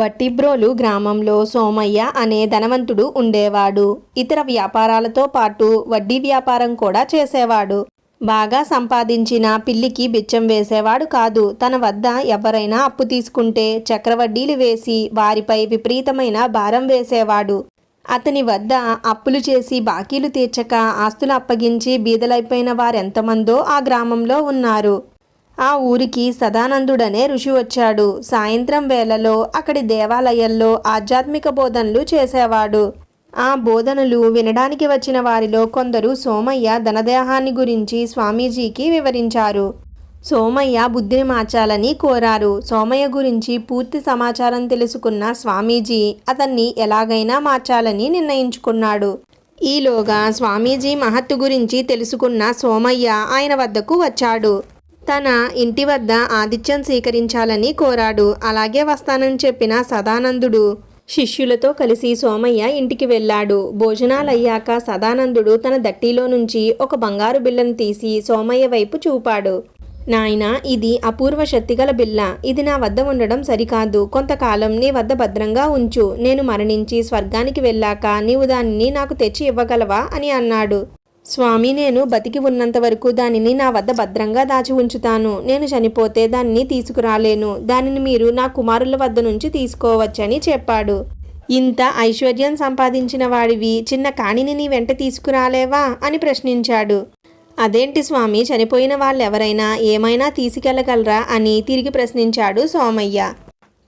బట్టిబ్రోలు గ్రామంలో సోమయ్య అనే ధనవంతుడు ఉండేవాడు. ఇతర వ్యాపారాలతో పాటు వడ్డీ వ్యాపారం కూడా చేసేవాడు. బాగా సంపాదించిన పిల్లికి బిచ్చం వేసేవాడు కాదు. తన వద్ద ఎవరైనా అప్పు తీసుకుంటే చక్రవడ్డీలు వేసి వారిపై విపరీతమైన భారం వేసేవాడు. అతని వద్ద అప్పులు చేసి బాకీలు తీర్చక ఆస్తులు అప్పగించి బీదలైపోయిన వారెంతమందో ఆ గ్రామంలో ఉన్నారు. ఆ ఊరికి సదానందుడనే ఋషి వచ్చాడు. సాయంత్రం వేళలో అక్కడి దేవాలయాల్లో ఆధ్యాత్మిక బోధనలు చేసేవాడు. ఆ బోధనలు వినడానికి వచ్చిన వారిలో కొందరు సోమయ్య ధనదేహాన్ని గురించి స్వామీజీకి వివరించారు. సోమయ్య బుద్ధిని మార్చాలని కోరారు. సోమయ్య గురించి పూర్తి సమాచారం తెలుసుకున్న స్వామీజీ అతన్ని ఎలాగైనా మార్చాలని నిర్ణయించుకున్నాడు. ఈలోగా స్వామీజీ మహత్తు గురించి తెలుసుకున్న సోమయ్య ఆయన వద్దకు వచ్చాడు. తన ఇంటి వద్ద ఆతిథ్యం స్వీకరించాలని కోరాడు. అలాగే వస్తానని చెప్పిన సదానందుడు శిష్యులతో కలిసి సోమయ్య ఇంటికి వెళ్ళాడు. భోజనాలయ్యాక సదానందుడు తన దట్టిలో నుంచి ఒక బంగారు బిళ్ళను తీసి సోమయ్య వైపు చూపాడు. నాయన ఇది అపూర్వ శక్తిగల బిల్ల ఇది నా వద్ద ఉండడం సరికాదు. కొంతకాలం నీ వద్ద భద్రంగా ఉంచు. నేను మరణించి స్వర్గానికి వెళ్ళాక నీవు దానిని నాకు తెచ్చి ఇవ్వగలవా? అని అన్నాడు. స్వామి నేను బతికి ఉన్నంత వరకు దానిని నా వద్ద భద్రంగా దాచి ఉంచుతాను. నేను చనిపోతే దానిని తీసుకురాలేను. దానిని మీరు నా కుమారుల వద్ద నుంచి తీసుకోవచ్చని చెప్పాడు. ఇంత ఐశ్వర్యం సంపాదించిన వాడివి చిన్న కాణిని నీ వెంట తీసుకురాలేవా? అని ప్రశ్నించాడు. అదేంటి స్వామి చనిపోయిన వాళ్ళెవరైనా ఏమైనా తీసుకెళ్ళగలరా అని తిరిగి ప్రశ్నించాడు సోమయ్య.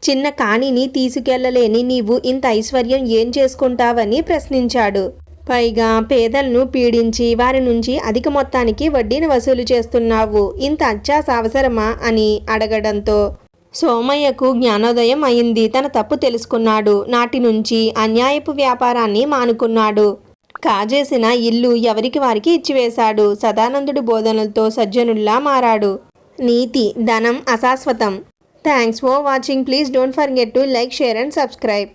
చిన్న కాణిని తీసుకెళ్ళలేని నీవు ఇంత ఐశ్వర్యం ఏం చేసుకుంటావని ప్రశ్నించాడు. పైగా పేదలను పీడించి వారి నుంచి అధిక మొత్తానికి వడ్డీని వసూలు చేస్తున్నావు. ఇంత అత్యాస అవసరమా అని అడగడంతో సోమయ్యకు జ్ఞానోదయం అయింది. తన తప్పు తెలుసుకున్నాడు. నాటి నుంచి అన్యాయపు వ్యాపారాన్ని మానుకున్నాడు. కాజేసిన ఇల్లు ఎవరికి వారికి ఇచ్చివేశాడు. సదానందుడి బోధనలతో సజ్జనుల్లా మారాడు. నీతి ధనం అశాశ్వతం. Thanks for watching. Please don't forget to like share and subscribe.